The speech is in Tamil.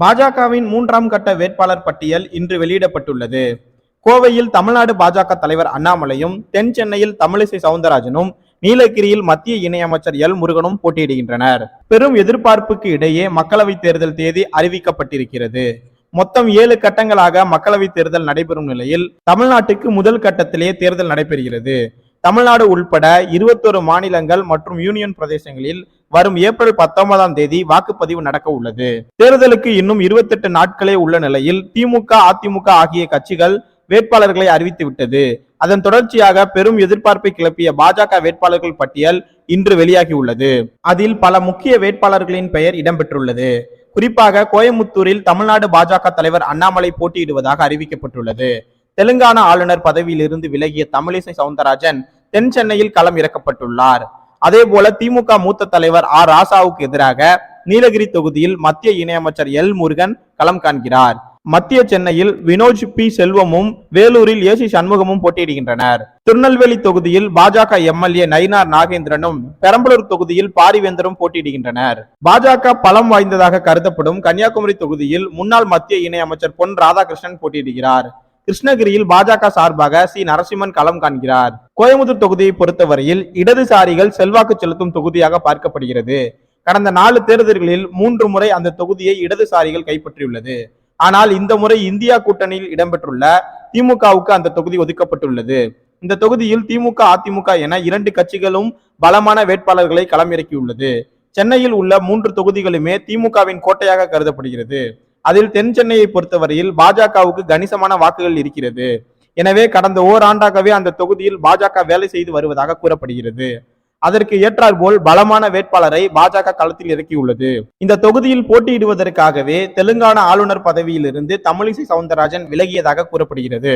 பாஜகவின் மூன்றாம் கட்ட வேட்பாளர் பட்டியல் இன்று வெளியிடப்பட்டுள்ளது. கோவையில் தமிழ்நாடு பாஜக தலைவர் அண்ணாமலையும் தென் சென்னையில் தமிழிசை சவுந்தரராஜனும் நீலகிரியில் மத்திய இணையமைச்சர் எல் முருகனும் போட்டியிடுகின்றனர். பெரும் எதிர்பார்ப்புக்கு இடையே மக்களவைத் தேர்தல் தேதி அறிவிக்கப்பட்டிருக்கிறது. மொத்தம் ஏழு கட்டங்களாக மக்களவைத் தேர்தல் நடைபெறும் நிலையில் தமிழ்நாட்டுக்கு முதல் கட்டத்திலேயே தேர்தல் நடைபெறுகிறது. தமிழ்நாடு உள்பட இருபத்தொரு மாநிலங்கள் மற்றும் யூனியன் பிரதேசங்களில் வரும் ஏப்ரல் பத்தொன்பதாம் தேதி வாக்குப்பதிவு நடக்க உள்ளது. தேர்தலுக்கு இன்னும் இருபத்தெட்டு நாட்களே உள்ள நிலையில் திமுக அதிமுக ஆகிய கட்சிகள் வேட்பாளர்களை அறிவித்து விட்டது. அதன் தொடர்ச்சியாக பெரும் எதிர்பார்ப்பை கிளப்பிய பாஜக வேட்பாளர்கள் பட்டியல் இன்று வெளியாகியுள்ளது அதில் பல முக்கிய வேட்பாளர்களின் பெயர் இடம்பெற்றுள்ளது. குறிப்பாக கோயமுத்தூரில் தமிழ்நாடு பாஜக தலைவர் அண்ணாமலை போட்டியிடுவதாக அறிவிக்கப்பட்டுள்ளது. தெலுங்கானா ஆளுநர் பதவியிலிருந்து விலகிய தமிழிசை சவுந்தரராஜன் தென் சென்னையில் களம் இறக்கப்பட்டுள்ளார். அதே போல திமுக மூத்த தலைவர் ஆர் ராசாவுக்கு எதிராக நீலகிரி தொகுதியில் மத்திய இணையமைச்சர் எல். முருகன் களம் காண்கிறார். மத்திய சென்னையில் வினோஜ் பி. செல்வமும் வேலூரில் ஏசி சண்முகமும் போட்டியிடுகின்றனர். திருநெல்வேலி தொகுதியில் பாஜக எம்எல்ஏ நயினார் நாகேந்திரனும் பெரம்பலூர் தொகுதியில் பாரிவேந்தரும் போட்டியிடுகின்றனர். பாஜக பலம் வாய்ந்ததாக கருதப்படும் கன்னியாகுமரி தொகுதியில் முன்னாள் மத்திய இணையமைச்சர் பொன் ராதாகிருஷ்ணன் போட்டியிடுகிறார். கிருஷ்ணகிரியில் பாஜக சார்பாக சி. நரசிம்மன் களம் காண்கிறார். கோயம்புத்தூர் தொகுதியை பொறுத்தவரையில் இடதுசாரிகள் செல்வாக்கு செலுத்தும் தொகுதியாக பார்க்கப்படுகிறது. கடந்த நாலு தேர்தல்களில் மூன்று முறை அந்த தொகுதியை இடதுசாரிகள் கைப்பற்றியுள்ளது. ஆனால் இந்த முறை இந்தியா கூட்டணியில் இடம்பெற்றுள்ள திமுகவுக்கு அந்த தொகுதி ஒதுக்கப்பட்டுள்ளது. இந்த தொகுதியில் திமுக அதிமுக என இரண்டு கட்சிகளும் பலமான வேட்பாளர்களை களமிறக்கியுள்ளது. சென்னையில் உள்ள மூன்று தொகுதிகளுமே திமுகவின் கோட்டையாக கருதப்படுகிறது. அதில் தென் சென்னையை பொறுத்தவரையில் பாஜகவுக்கு கணிசமான வாக்குகள் இருக்கிறது. எனவே கடந்த ஓராண்டாகவே அந்த தொகுதியில் பாஜக வேலை செய்து வருவதாக கூறப்படுகிறது. அதற்கு ஏற்றாற்போல் பலமான வேட்பாளரை பாஜக களத்தில் இறக்கியுள்ளது. இந்த தொகுதியில் போட்டியிடுவதற்காகவே தெலுங்கானா ஆளுநர் பதவியிலிருந்து தமிழிசை சவுந்தரராஜன் விலகியதாக கூறப்படுகிறது.